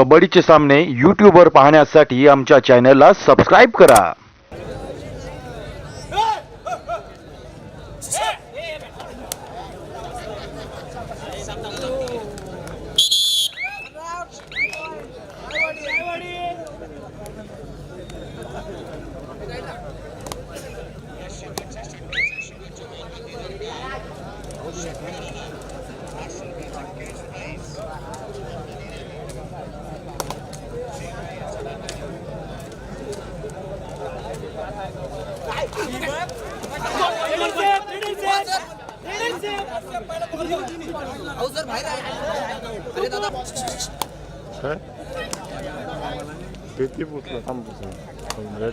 कबड्डीचे सामने यूट्यूबवर पाहण्यासाठी आमच्या चॅनलला सबस्क्राईब करा. काय किती पुसलं थांबू पुसलं वेळ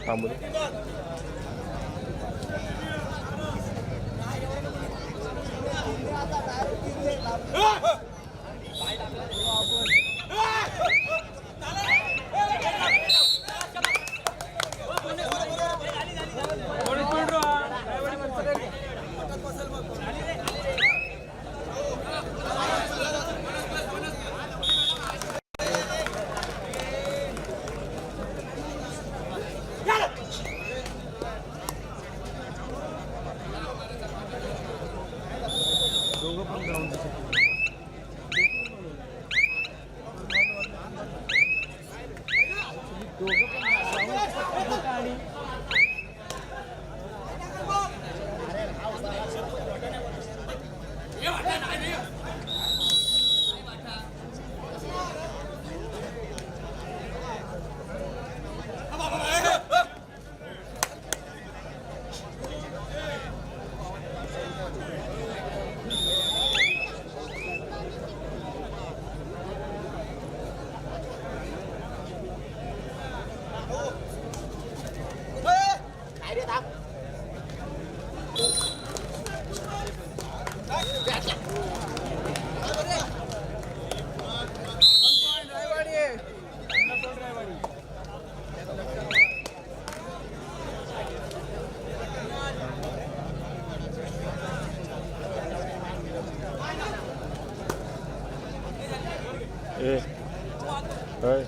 काय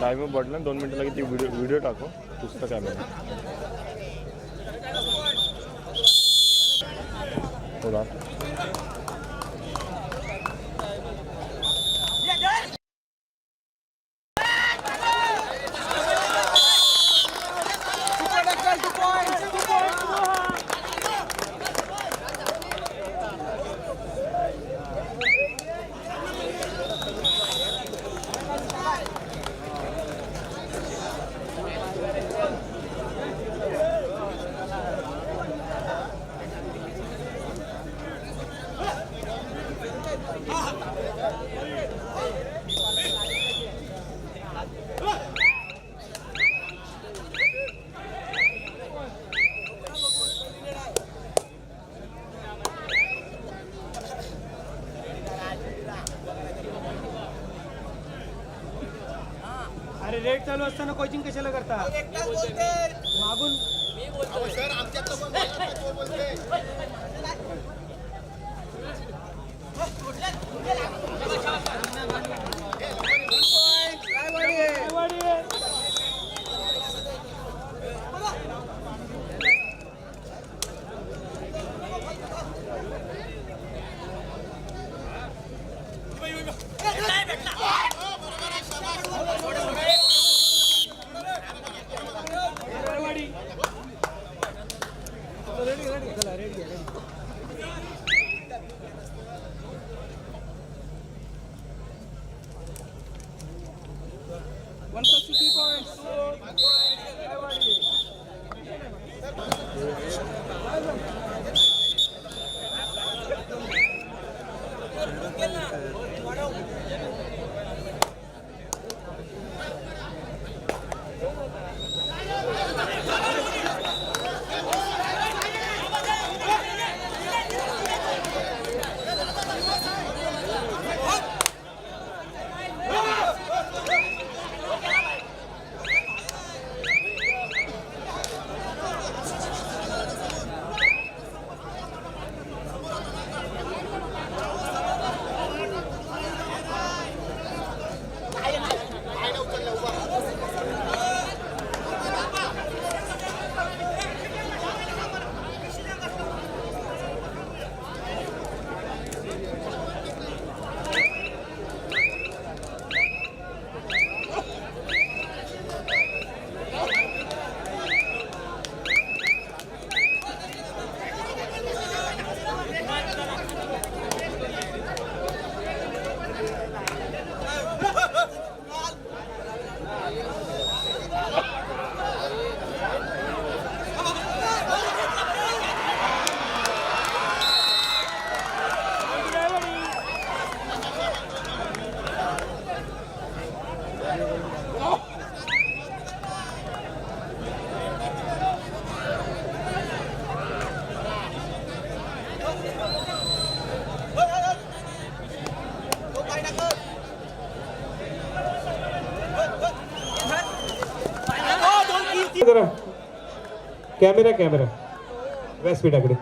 टायमिंग पडला दोन मिनटं लगेच ती व्हिडिओ व्हिडिओ टाको. पुस्तक आहे थोडा ना अरे रेट चालू असताना कोचिंग कशाला करता मागून Thank you. Camera camera. व्यासपीठाकडे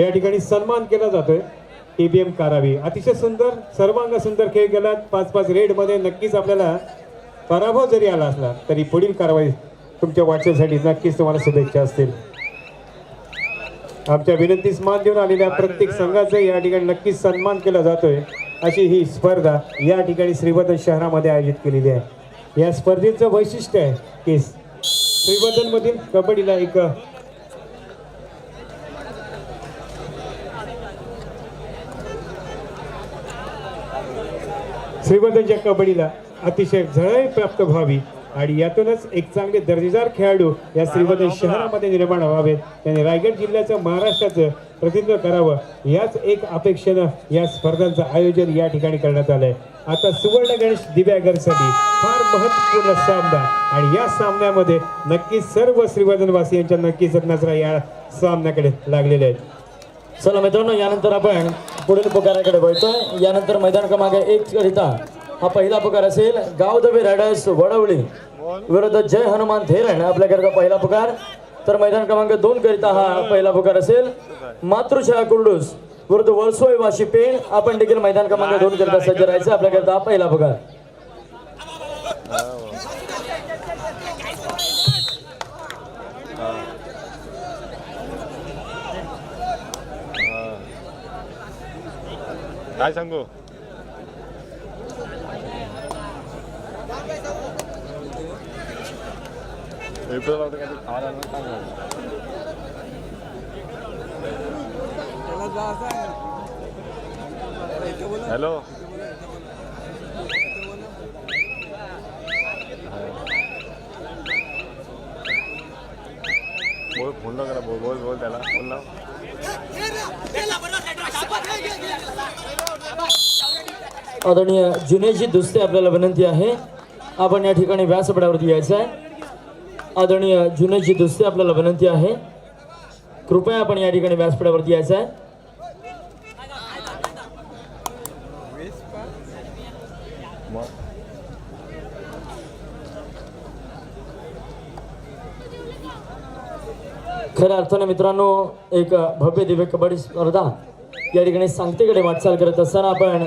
या ठिकाणी सन्मान केला जातोय. टीबीएम कारावी. अतिशय सुंदर सर्वांग सुंदर खेळ केलात पाच पाच रेडमध्ये नक्कीच आपल्याला पराभव जरी आला असला तरी पुढील कारवाई तुमच्या वाटचालीसाठी नक्कीच तुम्हाला शुभेच्छा असतील. आमच्या विनंतीस मान देऊन आलेल्या प्रत्येक संघाचा या ठिकाणी नक्कीच सन्मान केला जातोय. अशी ही स्पर्धा या ठिकाणी श्रीवर्धन शहरामध्ये आयोजित केलेली आहे. या स्पर्धेचं वैशिष्ट्य आहे की श्रीवर्धन मधील कबड्डीला एक श्रीवर्धनच्या कबड्डीला अतिशय झळाळी प्राप्त व्हावी. आणि यातूनच एक चांगले दर्जेदार खेळाडू या श्रीवर्धन शहरामध्ये निर्माण व्हावेत. त्यांनी रायगड जिल्ह्याचं महाराष्ट्राचं प्रतिनिधित्व करावं याच एक अपेक्षेनं या स्पर्धांचं आयोजन या ठिकाणी करण्यात आलंय. आता सुवर्ण गणेश दिव्यागरसाठी फार महत्त्वपूर्ण सामना आणि या सामन्यामध्ये नक्कीच सर्व श्रीवर्धनवासियांच्या नक्कीच नजरा या सामन्याकडे लागलेल्या आहेत. चला मित्रांनो यानंतर आपण पुढील पुकाराकडे वळतोय. यानंतर मैदान क्रमांक एक करिता हा पहिला पुकार असेल गावदबे रायडर्स वडवली विरुद्ध जय हनुमान थेरण आपल्याकरता पहिला पुकार. तर मैदान क्रमांक दोन करिता हा पहिला पुकार असेल. मातृशाळा कुर्डूस विरुद्ध वळसोय वाशी पेण. आपण देखील मैदान क्रमांक दोन करिता सज्ज राहायचं आपल्याकरता हा पहिला पुकार. काय सांगू एप्रिल होतं काय खायला आणलं सांग हॅलो बोल फोन करा बोल बोल बोल त्याला फोन लाव आदरणीय जुनेजी दुसते आपल्याला विनंती आहे. आपण या ठिकाणी व्यासपीठावरती यायचं आहे. आदरणीय जुनेजी दुसरे आपल्याला विनंती आहे. कृपया आपण या ठिकाणी व्यासपीठावरती यायचं आहे खऱ्या अर्थाने मित्रांनो एक भव्य दिव्य कबड्डी स्पर्धा या ठिकाणी सांगतेकडे वाटचाल करत असताना आपण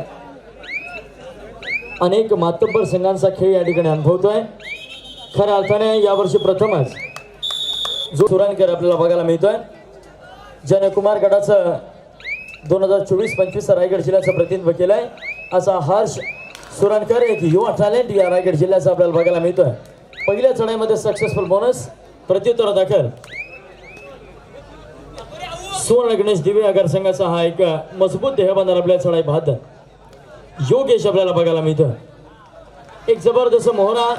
अनेक मातब्बर संघांचा खेळ या ठिकाणी अनुभवतोय. खऱ्या अर्थाने यावर्षी प्रथमच जो सुरणकर आपल्याला बघायला मिळतोय ज्याने कुमार गटाचं दोन हजार चोवीस पंचवीस रायगड जिल्ह्याचं प्रतिनिधित्व केलंय. असा हर्ष सुरणकर एक युवा टॅलेंट या रायगड जिल्ह्याचा आपल्याला बघायला मिळतोय. पहिल्या चढाईमध्ये सक्सेसफुल बोनस प्रत्युत्तर दाखल. सुवर्ण गणेश दिवे आगार संघाचा हा एक मजबूत देहबांधार आपल्या चढाई पाहत. योगेश आपल्याला बघायला मिळतं एक जबरदस्त मोहरा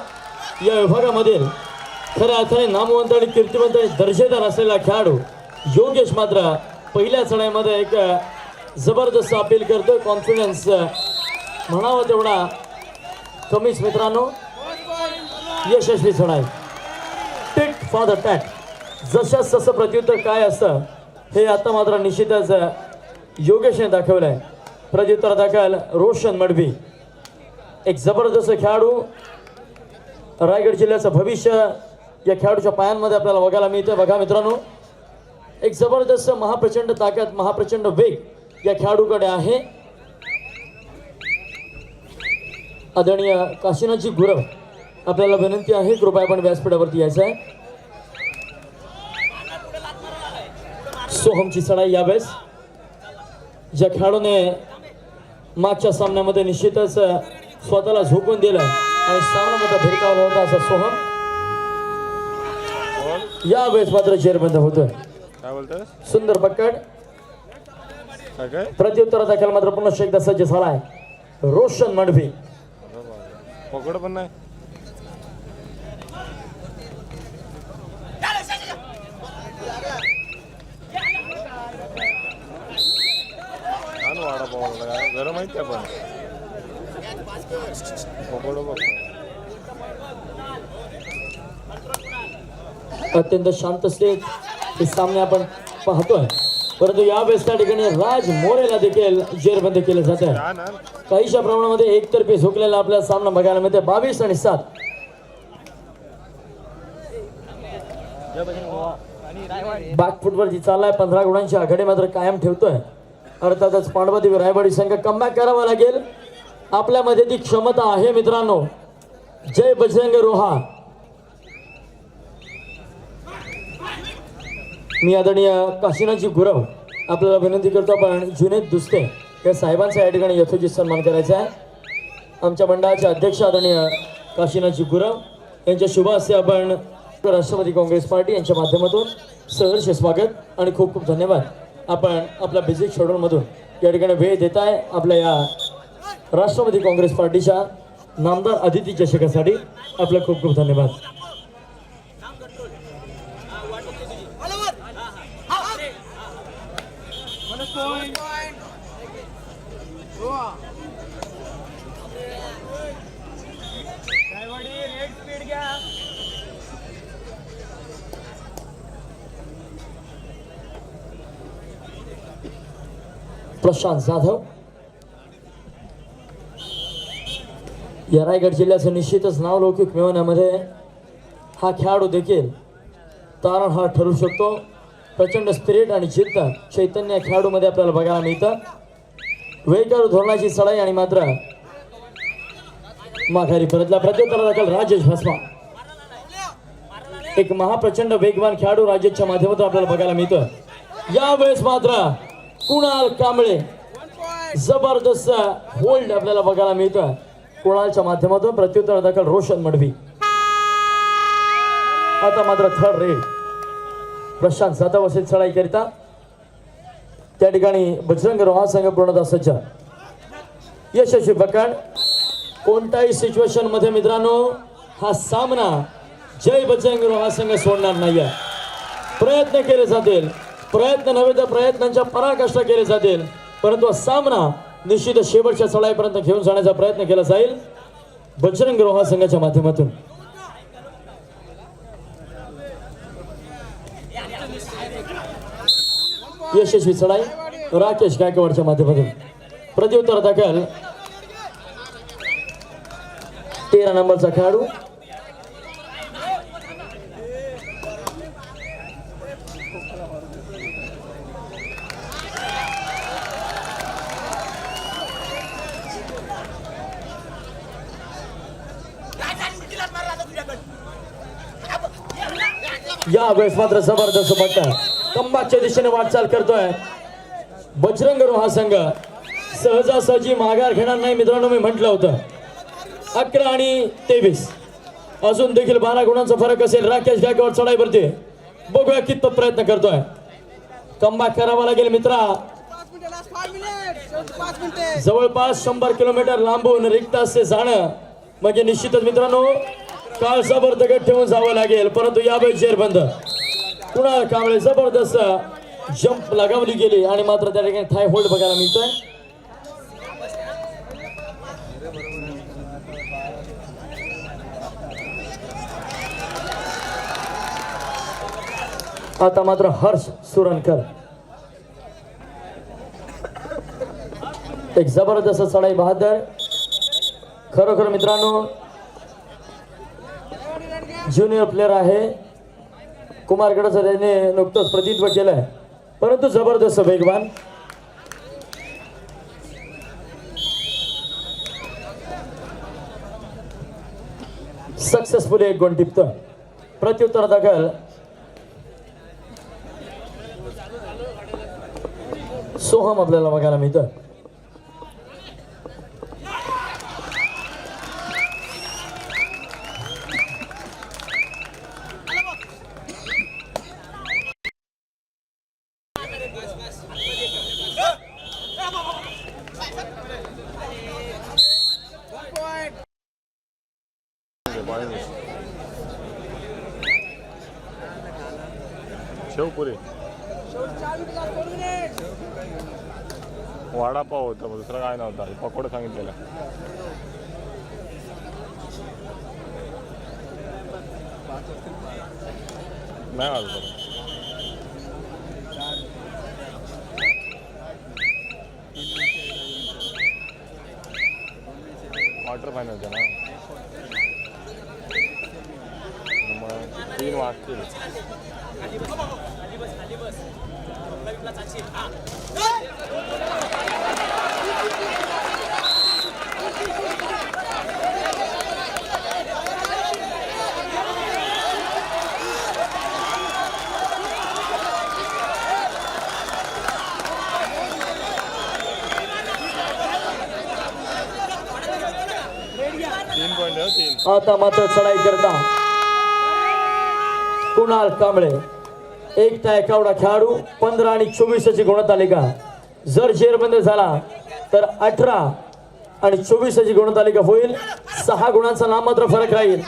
या विभागामधील खऱ्या अर्थाने नामवंत आणि कीर्तिवंत आणि दर्जेदार असलेला खेळाडू योगेश मात्र पहिल्या चढाईमध्ये एक जबरदस्त अपील करतोय. कॉन्फिडन्स म्हणावं तेवढा कमीच मित्रांनो. यशस्वी चढाई. टिट फॉर द टॅट जशाच तसं प्रत्युत्तर काय असतं हे आता मात्र निश्चितच योगेशने दाखवलं आहे प्रत्युत्तर दाखल रोशन मडवी. एक जबरदस्त खेळाडू रायगड जिल्ह्याचं भविष्य या खेळाडूच्या पायांमध्ये आपल्याला बघायला मिळतं बघा मित्रांनो एक जबरदस्त महाप्रचंड ताकद महाप्रचंड वेग या खेळाडूकडे आहे. आदरणीय काशीनाथजी गुरव आपल्याला विनंती आहे कृपया आपण व्यासपीठावरती यायचं आहे. सोहमची चढाई यावेळेस ज्या खेळाडूने मागच्या सामन्यामध्ये निश्चितच स्वतःला झोकून दिलं आणि सामन्यामध्ये भिरकावला होता असा सोहम. बोल यावेळेस मात्र जेरबंद होतोय. काय सुंदर पकड काय काय? प्रत्युत्तर दाखल मात्र पुन्हा एकदा सज्ज झालाय. रोशन मडवी. पकड पण नाही. आणू वडापाव काय गरम आहेत त्या पण पकोडं बघ अत्यंत शांत स्थित हे सामने आपण पाहतोय. परंतु यावेळेस त्या ठिकाणी राज मोरेला देखील जेरबंद केलं जात. आहे काहीशा प्रमाणामध्ये एकतर्फी झोकलेला आपल्याला सामना बघायला मिळते बावीस आणि सात. बॅक फुटवर जी चाललाय पंधरा गुणांची आघाडी मात्र कायम ठेवतोय. अर्थातच पांडवदेवी रायवाडी संघ कमबॅक करावा लागेल. आपल्यामध्ये ती क्षमता आहे मित्रांनो जय बजरंग रोहा. मी आदरणीय काशीनाथजी गुरव आपल्याला विनंती करतो आपण जुनेद दुसते या साहेबांचा या ठिकाणी यथोचित सन्मान करायचा आहे. आमच्या मंडळाचे अध्यक्ष आदरणीय काशीनाथजी गुरव यांच्या शुभ हस्ते आपण राष्ट्रवादी काँग्रेस पार्टी यांच्या माध्यमातून सहर्ष स्वागत आणि खूप खूप धन्यवाद. आपण आपल्या बिझी शेड्यूलमधून या ठिकाणी वेळ देत आहे आपल्या या राष्ट्रवादी काँग्रेस पार्टीच्या नामदार अतिथी चषकासाठी आपले खूप खूप धन्यवाद. प्रशांत जाधव. या रायगड जिल्ह्याचं निश्चितच नाव लौकिक मिळवण्यामध्ये हा खेळाडू देखील तारण हा ठरू शकतो. प्रचंड स्पिरिट आणि जिद्द चैतन्य खेळाडूमध्ये आपल्याला बघायला मिळतं. वेगळ्या धोरणाची चढाई आणि मात्र माघारी परतला. प्रत्युत्तरा दाखल राजेश भस्मा. एक महाप्रचंड वेगवान खेळाडू राजेशच्या माध्यमातून आपल्याला बघायला मिळतं यावेळेस मात्र कुणाल कांबळे जबरदस्त होल्ड आपल्याला बघायला मिळतं कुणालच्या माध्यमातून प्रत्युत्तर दाखल रोशन मडवी. आता मात्र थर्ड रेड प्रशांत जाधव असेल चढाई करिता. त्या ठिकाणी बजरंग रोहा संघ पूर्णतः सज्ज. यशस्वी पकड. कोणत्याही सिच्युएशनमध्ये मित्रांनो हा सामना जय बजरंग रोहा संघ सोडणार नाहीये. प्रयत्न केले जातील. प्रयत्न नव्हे तर प्रयत्नांच्या पराकाष्ठा केले जातील. परंतु सामना निश्चित शेवटच्या चढाईपर्यंत घेऊन जाण्याचा प्रयत्न केला जाईल. बजरंग रोहा संघाच्या माध्यमातून. यशस्वी चढाई राकेश गायकवाडच्या माध्यमातून. प्रत्युत्तर दाखल. तेरा नंबरचा खेळाडू. या वेळेस मात्र जबरदस्त बघता कंबाच्या दिशेने वाटचाल करतोय. बजरंग रोहा संघ. सहजासहजी माघार घेणार नाही मित्रांनो मी म्हटलं होतं. अकरा आणि तेवीस. अजून देखील बारा गुणांचा फरक असेल. राकेश गायकवाड चढाईवरती बघूया कितपत प्रयत्न करतोय. कमबॅक करावा लागेल मित्रा. जवळपास शंभर किलोमीटर लांबून रिक्त असे जाणं. म्हणजे निश्चितच मित्रांनो काळसाभर दगड ठेवून जावं लागेल परंतु यावेळी जेर बंद. कुणाल कांबळे जबरदस्त जंप लगावली गेली आणि मात्र त्या ठिकाणी थाय होल्ड बघायला मिळतोय. आता मात्र हर्ष सुरणकर एक जबरदस्त चढाई बहादर. खरोखर मित्रांनो ज्युनियर प्लेअर आहे. कुमारगडाचं त्याने नुकतंच प्रतित्व आहे परंतु जबरदस्त वेगवान. सक्सेसफुली एक गुण टिपतोय. प्रत्युत्तर दाखल. सोहम आपल्याला बघायला मिळतं देवपुरे वडापाव होता दुसरं काय नव्हता. पकोड सांगितलेलं. नाही वाजत क्वार्टर फायनलचा ना. मग तीन वाजतील. तीन पॉईंट आहे आता मात्र चढाई करता. कुणाल कांबळे. एक त्या एकावडा खेळाडू पंधरा आणि चोवीसची गुणतालिका. जर जेरबंद झाला तर अठरा आणि चोवीसची गुणतालिका होईल. सहा गुणांचा नाममात्र फरक राहील.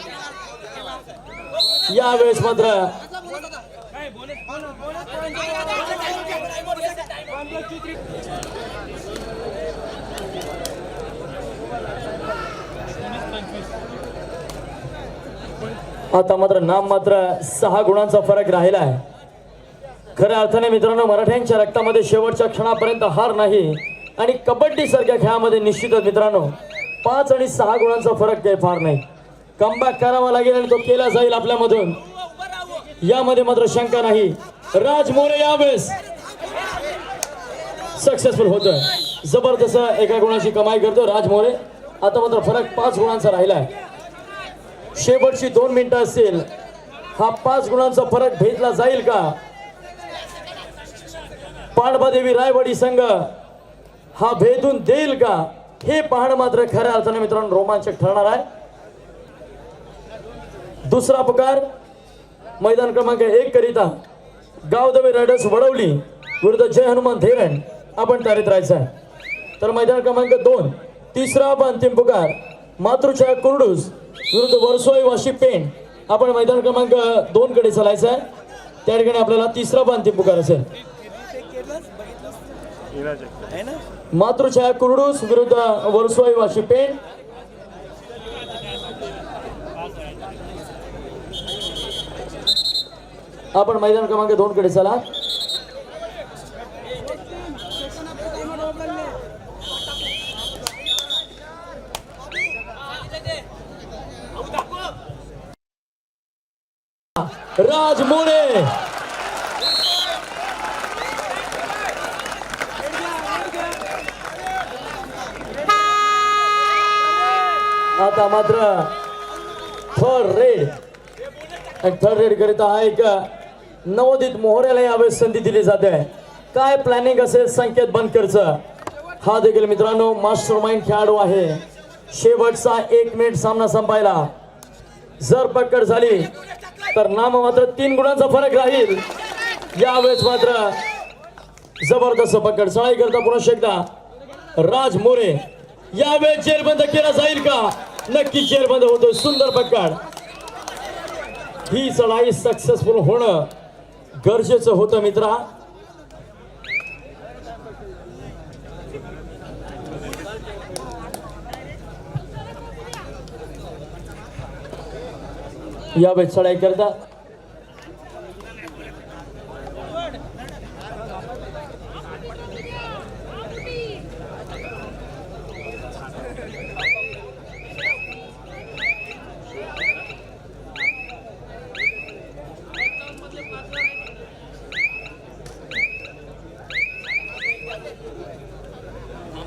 यावेळेस मात्र आता मात्र नाम मात्र सहा गुणांचा फरक राहिला आहे खऱ्या अर्थाने मित्रांनो मराठ्यांच्या रक्तामध्ये शेवटच्या क्षणापर्यंत हार नाही आणि कबड्डी सारख्या खेळामध्ये निश्चितच मित्रांनो पाच आणि सहा गुणांचा फरक काही फार नाही. कमबॅक करावा लागेल आणि तो केला जाईल आपल्यामधून. यामध्ये मात्र शंका नाही. राज मोरे यावेळेस सक्सेसफुल होतोय. जबरदस्त एका गुणाची कमाई करतो राज मोरे. आता मात्र फरक पाच गुणांचा राहिला आहे शेवटची दोन मिनिटं असतील. हा पाच गुणांचा फरक भेटला जाईल का? पाडबादेवी रायवाडी संघ हा भेदून देईल का? हे पाहणं मात्र खऱ्या अर्थाने मित्रांनो रोमांचक ठरणार आहे. दुसरा पुकार मैदान क्रमांक एक करिता गावदवे रायडर्स वडवली विरुद्ध जय हनुमान धैरण आपण तारीत राहायचं आहे. तर मैदान क्रमांक दोन तिसरा व अंतिम पुकार मातृछाया कुरडूस विरुद्ध वर्सोई वाशी पेंट आपण मैदान क्रमांक दोन कडे चालायचं आहे. त्या ठिकाणी आपल्याला तिसरा व अंतिम पुकार असेल. मात्र छाया मातृछाया कुर्डूस विरुद्ध वर्सोई वाशी आपण मैदान क्रमांक दोन कडे चला. राज मोरे. आता मात्र थर्ड रेड. थर्ड रेड करिता हा एक नवोदित मोहऱ्याला यावेळेस संधी दिली जाते. काय प्लॅनिंग असेल संकेत बनकरचं? हा देखील मित्रांनो मास्टर माइंड खेळाडू आहे. शेवटचा एक मिनिट सामना संपायला. जर पकड झाली तर नाम मात्र तीन गुणांचा फरक राहील. यावेळेस मात्र जबरदस्त पकड. सळाई करता पुन्हा एकदा राज मोरे यावेळेस जेलबंद केला जाईल का? नक्की चेअरमध्ये होतोय. सुंदर पकड ही चढाई सक्सेसफुल होणं गरजेचं होतं मित्रा. यावेळी चढाई करता.